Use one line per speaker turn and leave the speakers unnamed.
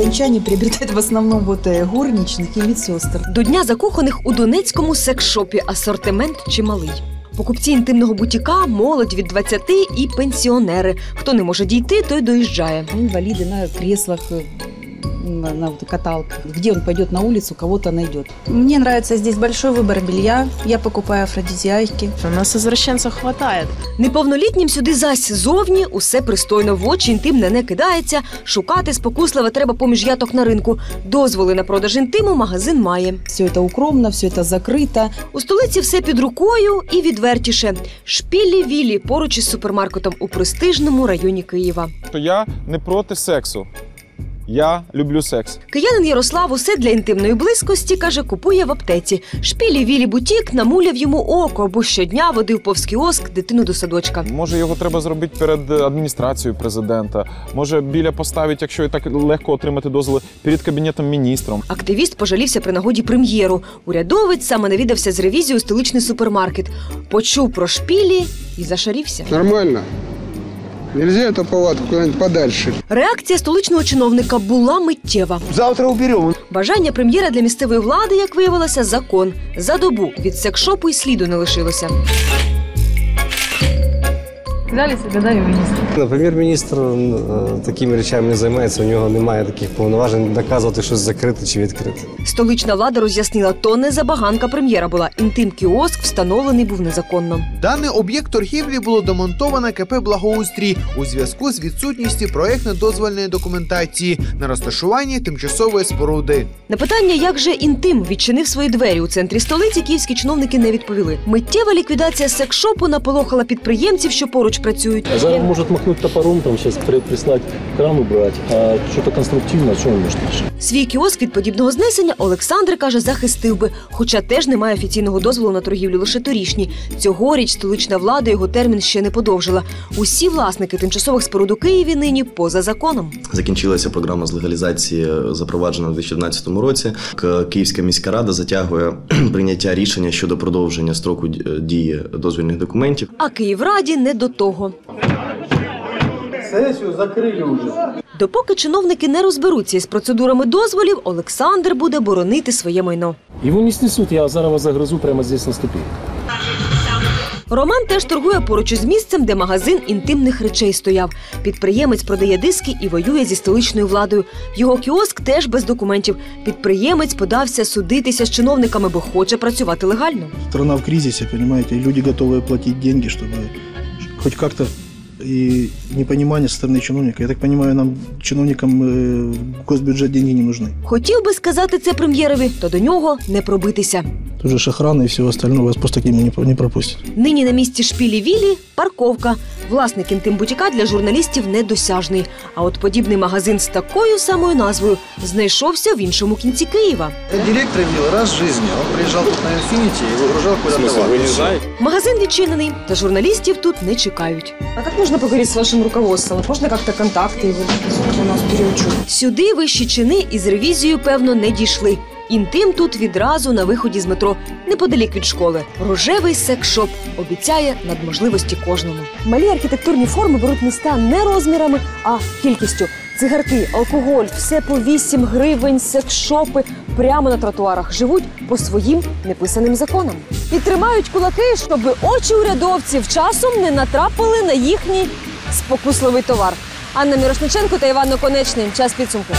Дончане приобретают в основном вот э, горничных и медсестр.
До дня закоханих у Донецькому секс-шопі асортимент чималий. Покупці інтимного бутіка, молодь від 20 і пенсіонери. Хто не може дійти, той доїжджає.
Инвалиды на креслах, э, на, на вот каталках. Где он пойдет на улицу, кого-то найдет.
Мне нравится здесь большой выбор белья. Я покупаю афродизиаки.
У нас извращенцев хватает.
Неповнолітнім сюди зась зовні усе пристойно в очі, інтимне не кидається. Шукати спокусливе треба поміж яток на ринку. Дозволи на продаж інтиму магазин має.
Все это укромно, все это закрыто.
У столиці все під рукою і відвертіше. Шпілі вілі поруч із супермаркетом у престижному районі Києва.
То я не проти сексу. Я люблю секс.
Киянин Ярослав усе для інтимної близькості каже, купує в аптеці. Шпілі вілі бутік намуляв йому око, бо щодня водив повз кіоск дитину до садочка.
Може, його треба зробити перед адміністрацією президента. Може, біля поставити, якщо і так легко отримати дозволи, перед кабінетом міністром.
Активіст пожалівся при нагоді прем'єру. Урядовець саме навідався з ревізією у столичний супермаркет. Почув про шпілі і зашарівся.
Нормально. Нельзя эту палатку куда-нибудь подальше.
Реакція столичного чиновника була миттєва.
Завтра уберемо.
Бажання прем'єра для місцевої влади, як виявилося, закон. За добу від секшопу й сліду не лишилося.
Взяли себе, да, и вынесли.
Прем'єр-міністр е, такими речами не займається, у нього немає таких повноважень наказувати щось закрите чи відкрите.
Столична влада роз'яснила, то не забаганка прем'єра була. Інтим кіоск встановлений був незаконно.
Даний об'єкт торгівлі було демонтовано КП Благоустрій у зв'язку з відсутністю проєктно-дозвольної документації на розташуванні тимчасової споруди.
На питання, як же інтим відчинив свої двері у центрі столиці, київські чиновники не відповіли. Миттєва ліквідація секшопу наполохала підприємців, що поруч працюють.
А зараз может махнуть топором, там сейчас прислать кран убрать, а что-то конструктивно, что он может?
Свій кіоск від подібного знесення Олександр каже, захистив би, хоча теж немає офіційного дозволу на торгівлю лише торішній. Цьогоріч столична влада його термін ще не подовжила. Усі власники тимчасових споруд у Києві нині поза законом.
Закінчилася програма з легалізації, запроваджена у 2011 році. К- Київська міська рада затягує прийняття рішення щодо продовження строку дії дозвільних документів.
А Київраді не до того
Сессию закрыли уже.
Допоки чиновники не розберуться із процедурами дозволів, Олександр буде боронити своє майно.
Его не снесут, я зараз вас загрызу прямо здесь на ступі.
Роман теж торгує поруч із місцем, де магазин інтимних речей стояв. Підприємець продає диски і воює зі столичною владою. Його кіоск теж без документів. Підприємець подався судитися з чиновниками, бо хоче працювати легально.
Страна в кризисе, понимаете, и люди готовы платить деньги, чтобы хоть как-то и непонимание со стороны чиновника. Я так понимаю, нам, чиновникам, э, в госбюджет деньги не нужны.
Хотів би сказати це прем'єрові, то до нього не пробитися.
Тут же ж охрана и всего остального вас просто к нему не, про- не пропустят.
Нині на місці шпілі вілі парковка. Власник інтим-бутіка для журналістів недосяжний. А от подібний магазин з такою самою назвою знайшовся в іншому кінці Києва.
Директор видел раз в жизни. Он приезжал тут на Infinity и выгружал куда-то.
Магазин відчинений, та журналістів тут не чекають.
А как можно поговорить с вашим руководством? Можно как-то контакты его у нас переучу?
Сюди вищі чини із ревізією, певно, не дійшли. Інтим тут відразу на виході з метро, неподалік від школи. Рожевий секс-шоп обіцяє надможливості кожному. Малі архітектурні форми беруть міста не розмірами, а кількістю. Цигарки, алкоголь, все по 8 гривень, секс-шопи прямо на тротуарах живуть по своїм неписаним законам. І тримають кулаки, щоб очі урядовців часом не натрапили на їхній спокусливий товар. Анна Мірошниченко та Іван Наконечний. Час підсумку.